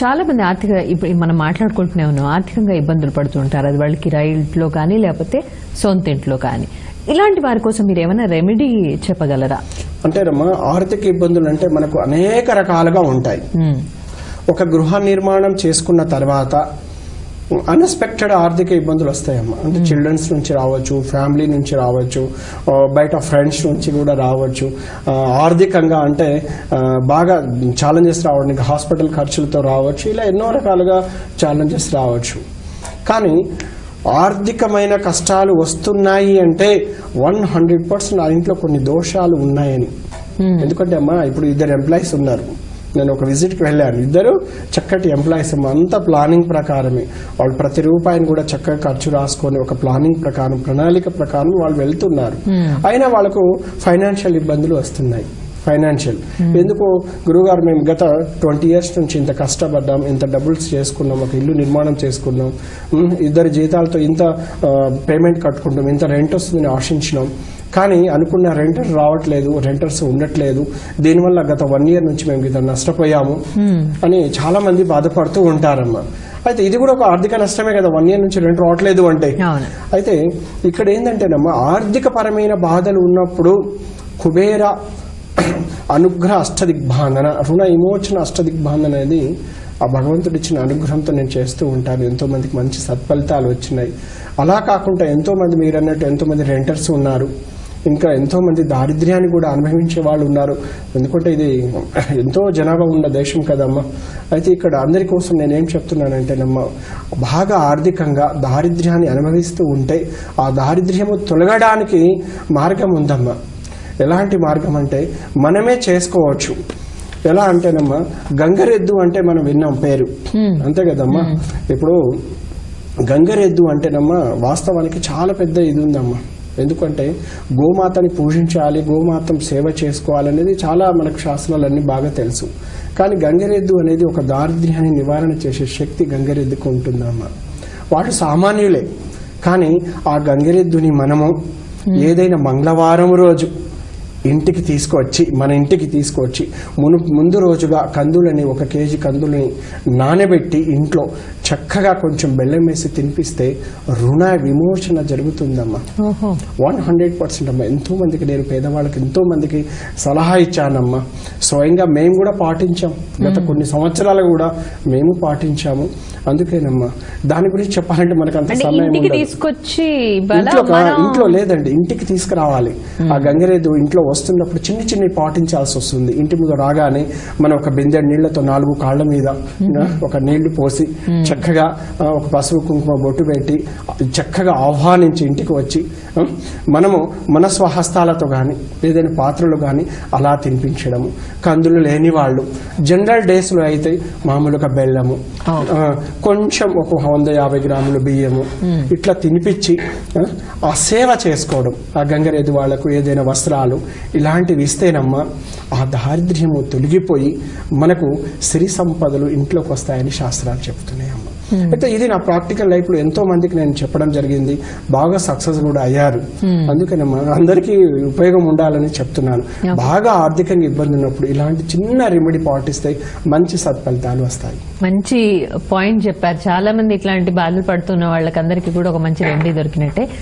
చాలా మంది ఆర్థిక ఇప్పుడు మనం మాట్లాడుకుంటూనే ఉన్నాం. ఆర్థికంగా ఇబ్బందులు పడుతుంటారు అది వాళ్ళకి రైల్లో కానీ లేకపోతే సొంత ఇంట్లో కానీ. ఇలాంటి వారి కోసం మీరు ఏమైనా రెమెడీ చెప్పగలరా? అంటే రమ్మా ఆర్థిక ఇబ్బందులు అంటే మనకు అనేక రకాలుగా ఉంటాయి. ఒక గృహ నిర్మాణం చేసుకున్న తర్వాత అన్ఎక్స్పెక్టెడ్ ఆర్థిక ఇబ్బందులు వస్తాయమ్మా. అంటే చిల్డ్రన్స్ నుంచి రావచ్చు ఫ్యామిలీ నుంచి రావచ్చు బయట ఫ్రెండ్స్ నుంచి కూడా రావచ్చు. ఆర్థికంగా అంటే బాగా ఛాలెంజెస్ రావడానికి హాస్పిటల్ ఖర్చులతో రావచ్చు ఇలా ఎన్నో రకాలుగా ఛాలెంజెస్ రావచ్చు. కానీ ఆర్థికమైన కష్టాలు వస్తున్నాయి అంటే వన్ హండ్రెడ్ పర్సెంట్ ఆ ఇంట్లో కొన్ని దోషాలు ఉన్నాయని. ఎందుకంటే అమ్మా ఇప్పుడు ఇద్దరు ఎంప్లాయీస్ ఉన్నారు. నేను ఒక విజిట్కి వెళ్ళాను. ఇద్దరు చక్కటి ఎంప్లాయీస్ అంతా ప్లానింగ్ ప్రకారమే. వాళ్ళు ప్రతి రూపాయిని కూడా చక్కగా ఖర్చు రాసుకొని ఒక ప్లానింగ్ ప్రకారం ప్రణాళిక ప్రకారం వాళ్ళు వెళ్తున్నారు. అయినా వాళ్ళకు ఫైనాన్షియల్ ఇబ్బందులు వస్తున్నాయి. ఫైనాన్షియల్ ఎందుకు గురుగారు మేము గత ట్వంటీ ఇయర్స్ నుంచి ఇంత కష్టపడ్డాం ఇంత డబుల్స్ చేసుకున్నాం ఒక ఇల్లు నిర్మాణం చేసుకున్నాం ఇద్దరు జీతాలతో ఇంత పేమెంట్ కట్టుకుంటాం ఇంత రెంట్ వస్తుందని ఆశించినాం. కానీ అనుకున్న రెంటర్ రావట్లేదు రెంటర్స్ ఉండట్లేదు. దీనివల్ల గత వన్ ఇయర్ నుంచి మేము ఇంత నష్టపోయాము అని చాలా మంది బాధపడుతూ ఉంటారమ్మా. అయితే ఇది కూడా ఒక ఆర్థిక నష్టమే కదా వన్ ఇయర్ నుంచి రెంట్ రావట్లేదు అంటే. అయితే ఇక్కడ ఏంటంటేనమ్మా ఆర్థిక పరమైన బాధలు ఉన్నప్పుడు కుబేర అనుగ్రహ అష్టదిగ్భాంధన రుణ విమోచన అష్టదిగ్భాంధన అనేది ఆ భగవంతుడు ఇచ్చిన అనుగ్రహంతో నేను చేస్తూ ఉంటాను. ఎంతో మందికి మంచి సత్ఫలితాలు వచ్చినాయి. అలా కాకుండా ఎంతో మంది మీరు అన్నట్టు ఎంతో మంది రెంటర్స్ ఉన్నారు. ఇంకా ఎంతో మంది దారిద్ర్యాన్ని కూడా అనుభవించే వాళ్ళు ఉన్నారు. ఎందుకంటే ఇది ఎంతో జనాభా ఉన్న దేశం కదమ్మా. అయితే ఇక్కడ అందరి కోసం నేనేం చెప్తున్నానంటేనమ్మా బాగా ఆర్థికంగా దారిద్ర్యాన్ని అనుభవిస్తూ ఉంటే ఆ దారిద్ర్యము తొలగడానికి మార్గం ఉందమ్మా. ఎలాంటి మార్గం అంటే మనమే చేసుకోవచ్చు. ఎలా అంటేనమ్మా గంగరెద్దు అంటే మనం విన్నాం పేరు. అంతే కదమ్మా? ఇప్పుడు గంగరెద్దు అంటేనమ్మా వాస్తవానికి చాలా పెద్ద ఇది ఉందమ్మా ఎందుకంటే గోమాతని పూజించాలి గోమాతం సేవ చేసుకోవాలనేది చాలా మనకు శాస్త్రాలన్నీ బాగా తెలుసు. కానీ గంగరెద్దు అనేది ఒక దారిద్ర్యాన్ని నివారణ చేసే శక్తి గంగరెద్దుకు ఉంటుందమ్మా. వాడు సామాన్యులే. కానీ ఆ గంగరెద్దుని మనము ఏదైనా మంగళవారం రోజు ఇంటికి తీసుకొచ్చి మన ఇంటికి తీసుకొచ్చి మును ముందు రోజుగా కందులని ఒక కేజీ కందులని నానబెట్టి ఇంట్లో చక్కగా కొంచెం బెల్లం వేసి తినిపిస్తే రుణ విమోచన జరుగుతుందమ్మా. వన్ హండ్రెడ్ పర్సెంట్ అమ్మా. ఎంతో మందికి నేను పేదవాళ్ళకి ఎంతో మందికి సలహా ఇచ్చానమ్మా. స్వయంగా మేము కూడా పాటించాం. గత కొన్ని సంవత్సరాలు కూడా మేము పాటించాము. అందుకేనమ్మా దాని గురించి చెప్పాలంటే మనకు అంత సమయం ఇంట్లో లేదండి. ఇంటికి తీసుకురావాలి. ఆ గంగరేదు ఇంట్లో వస్తున్నప్పుడు చిన్న చిన్న పాటించాల్సి వస్తుంది. ఇంటి ముందు రాగానే మనం ఒక బిందె నీళ్ళతో నాలుగు కాళ్ళ మీద ఒక నీళ్ళు పోసి చక్కగా ఒక పసుపు కుంకుమ బొట్టు పెట్టి చక్కగా ఆహ్వానించి ఇంటికి వచ్చి మనము మన స్వహస్తాలతో కానీ ఏదైనా పాత్రలు కానీ అలా తినిపించడము. కందులు లేని వాళ్ళు జనరల్ డేస్లో అయితే మామూలుగా బెల్లము కొంచెం ఒక వంద యాభై గ్రాములు బియ్యము ఇట్లా తినిపించి ఆ, సేవ చేసుకోవడం ఆ గంగరేది వాళ్ళకు ఏదైనా వస్త్రాలు ఇలాంటివి ఇస్తేనమ్మా ఆ దారిద్ర్యము తొలగిపోయి మనకు సిరి సంపదలు ఇంట్లోకి వస్తాయని శాస్త్రాలు చెప్తున్నాయమ్మా అయితే ఇది నా ప్రాక్టికల్ లైఫ్లో ఎంతో మందికి నేను చెప్పడం జరిగింది. బాగా సక్సెస్ కూడా అయ్యారు. అందుకనమ్మా అందరికీ ఉపయోగం ఉండాలని చెప్తున్నాను. బాగా ఆర్థికంగా ఇబ్బంది ఉన్నప్పుడు ఇలాంటి చిన్న రెమెడీ పాటిస్తే మంచి సత్ఫలితాలు వస్తాయి. మంచి పాయింట్ చెప్పారు. చాలా మంది ఇట్లాంటి బాధలు పడుతున్న వాళ్ళకందరికీ కూడా ఒక మంచి రెమెడీ దొరికినట్టే.